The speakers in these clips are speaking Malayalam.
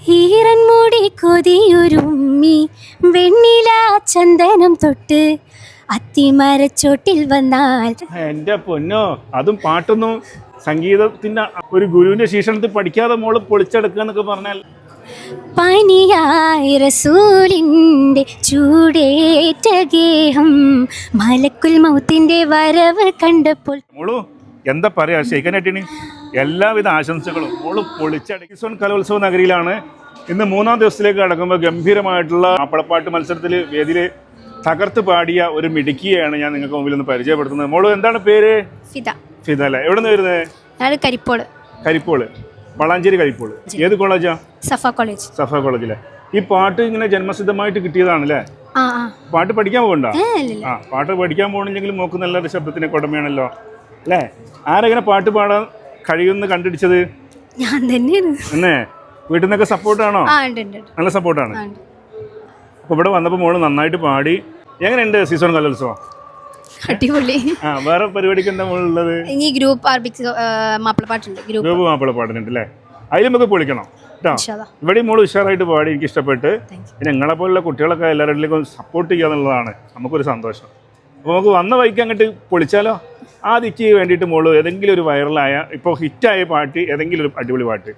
ഈറൻമൂടി കൊതിയുരുമ്മി വെണ്ണില ചന്ദനം തൊട്ട് അത്തിമരച്ചോട്ടിൽ വന്നാൽ. എന്റെ പൊന്നോ അതും പാട്ടൊന്നും സംഗീതത്തിന്റെ ഒരു ഗുരുവിന്റെ ശീഷണത്തിൽ പഠിക്കാതെ മോൾ പൊളിച്ചെടുക്കുക എന്നൊക്കെ പറഞ്ഞാൽ പനിയായി റസൂലിന്റെ ചൂടേറ്റ ഗേഹം മലക്കുൽ മൗത്തിന്റെ വരവ് കണ്ടപ്പോൾ മോളു എന്താ പറയാ? ശേഖനട്ടിന് എല്ലാവിധ ആശംസകളും. മോൾ പൊളിച്ചടക്കി. സോൺ കലോത്സവ നഗരിയിലാണ് ഇന്ന് മൂന്നാം ദിവസത്തിലേക്ക് കടക്കുമ്പോൾ ഗംഭീരമായിട്ടുള്ള മാപ്പിളപ്പാട്ട് മത്സരത്തിൽ വേദിയിൽ തകർത്ത് പാടിയ ഒരു മിടുക്കിയാണ് ഞാൻ നിങ്ങൾക്ക് മുമ്പിൽ ഒന്ന് പരിചയപ്പെടുത്തുന്നത്. മോളു എന്താണ് പേര്? ഫിദ. ഫിദ അല്ലേ? എവിടെ നിന്ന് വരുന്നത് ഞാൻ കരിപ്പോൾ. കരിപ്പോൾ. വളാഞ്ചേരി കഴിപ്പോൾ ഏത് കോളേജാ? സഫ കോളേജ്. സഫ കോളേജിലെ. ഈ പാട്ട് ഇങ്ങനെ ജന്മസിദ്ധമായിട്ട് കിട്ടിയതാണല്ലേ? പാട്ട് പഠിക്കാൻ പോകണ്ട ആ പാട്ട് പഠിക്കാൻ പോകണമെങ്കിൽ മോക്ക് നല്ലൊരു ശബ്ദത്തിന് കുടമയാണല്ലോ. അല്ലേ? ആരെങ്ങനെ പാട്ട് പാടാൻ കഴിയുമെന്ന് കണ്ടുപിടിച്ചത് ഞാൻ തന്നെയാണ്. എന്നേ? വീട്ടിൽ നിന്നൊക്കെ സപ്പോർട്ടാണോ. നല്ല സപ്പോർട്ടാണ്. അപ്പോൾ ഇവിടെ വന്നപ്പോൾ മോൾ നന്നായിട്ട് പാടി. എങ്ങനെയുണ്ട് സീസൺ കലോത്സവം? അടിപൊളി. ആ വേറെ പരിപാടിക്ക് എന്താ മോളുള്ളത്? ഇനി ഗ്രൂപ്പ് ആർബിക്സ് മാപ്പിളപ്പാട്ടുണ്ട് ഗ്രൂപ്പ്. ഗ്രൂപ്പ് മാപ്പിള പാടുന്നുണ്ട് അല്ലേ അതിലും നമുക്ക് പൊളിക്കണം കേട്ടോ? ഇവിടെ മോൾ ഉഷാറായിട്ട് പാടി എനിക്ക് ഇഷ്ടപ്പെട്ട്. പിന്നെ നിങ്ങളെ പോലുള്ള കുട്ടികളൊക്കെ എല്ലാവരിലേക്കും സപ്പോർട്ട് ചെയ്യുക എന്നുള്ളതാണ് നമുക്കൊരു സന്തോഷം. അപ്പോൾ നമുക്ക് വന്ന വഴിക്ക് അങ്ങോട്ട് പൊളിച്ചാലോ? ആ ദിക്ക് വേണ്ടിയിട്ട് മോൾ ഏതെങ്കിലും ഒരു വൈറലായ ഇപ്പോൾ ഹിറ്റായ പാട്ട് ഏതെങ്കിലും ഒരു അടിപൊളി പാട്ട്.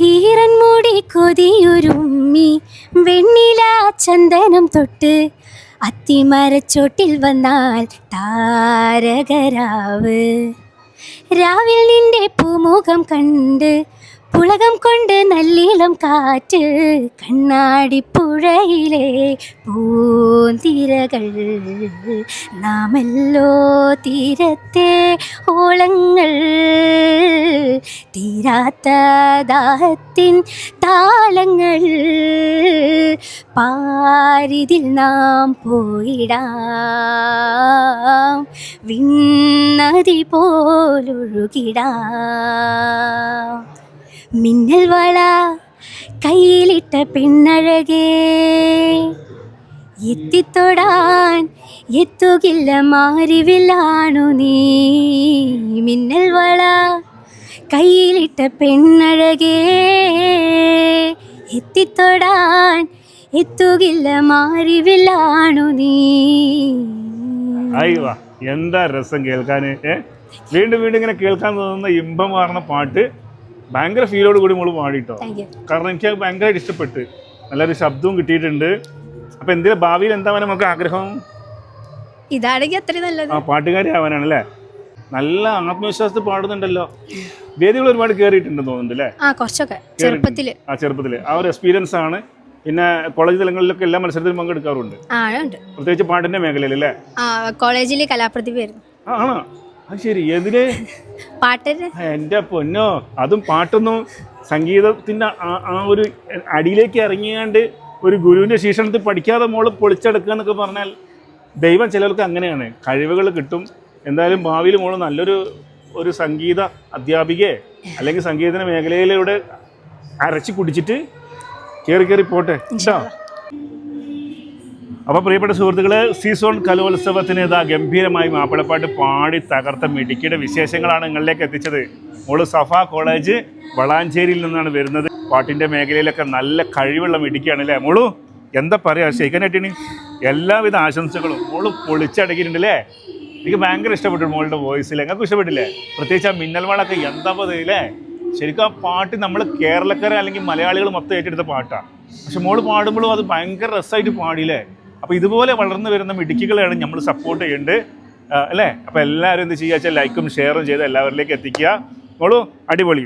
ഈറൻമൂടി കൊതിയുരുമ്മി വെണ്ണില ചന്ദനം തൊട്ട് അത്തിമരച്ചോട്ടിൽ വന്നാൽ താരകരാവ്. രാവിൽ നിന്റെ പൂമുഖം കണ്ട് പുളകം കൊണ്ട് നല്ലിളം കാറ്റ് കണ്ണാടിപ്പുഴയിലെ പൂന്തിരകൾ. നാമല്ലോ തീരത്തെ ഓളങ്ങൾ. തീരാത്ത ദാഹത്തിൻ താളങ്ങൾ പാരിതിൽ നാം പോയിടാം. വിണ്ണതി പോലൊഴുകിടാം. മിന്നൽ വള കയ്യിലിട്ട പെണ്ണഴകേ എത്തിത്തൊടാൻ എത്തുകില്ല മാറിവില്ലാണു നീ. മിന്നൽ വള കയ്യിലിട്ട പെണ്ണഴകേ. എത്തിത്തൊടാൻ എത്തുകില്ല മാറിവില്ലാണു നീ. അയ്യോ എന്താ രസം കേൾക്കാൻ വീണ്ടും വീണ്ടും ഇങ്ങനെ കേൾക്കാൻ തോന്നുന്ന ഇമ്പം മാറുന്ന പാട്ട് ഭയങ്കര ഫീലോട് കൂടി മോൾ പാടിട്ടോ. കാരണം എനിക്ക് ഭയങ്കരമായിട്ട് ഇഷ്ടപ്പെട്ട്. നല്ലൊരു ശബ്ദവും കിട്ടിയിട്ടുണ്ട്. അപ്പൊ എന്തിനാ ഭാവിയിൽ എന്താ നമുക്ക് ആഗ്രഹം? ഇതാണെങ്കിൽ അത്രയും നല്ലത്. ആ പാട്ടുകാരി ആവാനാണ് അല്ലേ? നല്ല ആത്മവിശ്വാസത്തിൽ പാടുന്നുണ്ടല്ലോ. വേദികൾ ഒരുപാട് കേറിയിട്ടുണ്ടെന്ന് തോന്നുന്നുണ്ട് അല്ലേ? ആ കുറച്ചൊക്കെ. ചെറുപ്പത്തിൽ. ആ ഒരു എക്സ്പീരിയൻസ് ആണ്. പിന്നെ കോളേജ് തലങ്ങളിലൊക്കെ എല്ലാ മത്സരത്തിലും പങ്കെടുക്കാറുണ്ട്. ആ ഉണ്ട്. പ്രത്യേകിച്ച് പാട്ടിന്റെ മേഖലയിൽ അല്ലേ? ആ കോളേജിൽ കലാപ്രതിഭയായിരുന്നു ആ ആണോ? അത് ശരി. പാട്ടിന് എന്റെ പൊന്നോ. അതും പാട്ടൊന്നും സംഗീതത്തിന്റെ ആ- ആ ഒരു അടിയിലേക്ക് ഇറങ്ങിയാണ്ട് ഒരു ഗുരുവിന്റെ ശീഷണത്തിൽ പഠിക്കാതെ മോൾ പൊളിച്ചെടുക്കുക എന്നൊക്കെ പറഞ്ഞാൽ ദൈവം ചിലർക്ക് അങ്ങനെയാണ്. കഴിവുകൾ കിട്ടും. എന്തായാലും ഭാവിയിൽ മോൾ നല്ലൊരു ഒരു സംഗീത അധ്യാപികയെ അല്ലെങ്കിൽ സംഗീത മേഖലയിലൂടെ അരച്ച് കുടിച്ചിട്ട് കയറി കയറി പോട്ടെ. കേട്ടോ അപ്പോൾ പ്രിയപ്പെട്ട സുഹൃത്തുക്കളെ സീസോൺ കലോത്സവത്തിന് ഇതാ ഗംഭീരമായി മാപ്പിളപ്പാട്ട് പാടി തകർത്ത മിടുക്കിയുടെ വിശേഷങ്ങളാണ് നിങ്ങളിലേക്ക് എത്തിച്ചത്. മോൾ സഫ കോളേജ് വളാഞ്ചേരിയിൽ നിന്നാണ് വരുന്നത്. പാട്ടിന്റെ മേഖലയിലൊക്കെ നല്ല കഴിവുള്ള മിടുക്കിയാണ് അല്ലേ മോളു എന്താ പറയുക ശേഖനട്ടിന് എല്ലാവിധ ആശംസകളും മോൾ പൊളിച്ചടക്കിയിട്ടുണ്ട് അല്ലേ? എനിക്ക് ഭയങ്കര ഇഷ്ടപ്പെട്ടു മോളുടെ വോയിസിൽ എങ്ങൾക്ക് ഇഷ്ടപ്പെട്ടില്ലേ? പ്രത്യേകിച്ച് ആ മിന്നൽ മഴയൊക്കെ എന്താ പതില്ലേ ശരിക്കും ആ പാട്ട് നമ്മൾ കേരളക്കാരെ അല്ലെങ്കിൽ മലയാളികൾ മൊത്തം ഏറ്റെടുത്ത പാട്ടാണ് പക്ഷെ മോൾ പാടുമ്പോഴും അത് ഭയങ്കര രസമായിട്ട് പാടിയില്ലേ? അപ്പോൾ ഇതുപോലെ വളർന്നു വരുന്ന മിടുക്കികളെയാണ് നമ്മൾ സപ്പോർട്ട് ചെയ്യേണ്ടത് അല്ലേ? അപ്പോൾ എല്ലാവരും എന്ത് ചെയ്യുക വെച്ചാൽ ലൈക്കും ഷെയറും ചെയ്ത് എല്ലാവരിലേക്ക് എത്തിക്കുക. മോളു അടിപൊളി.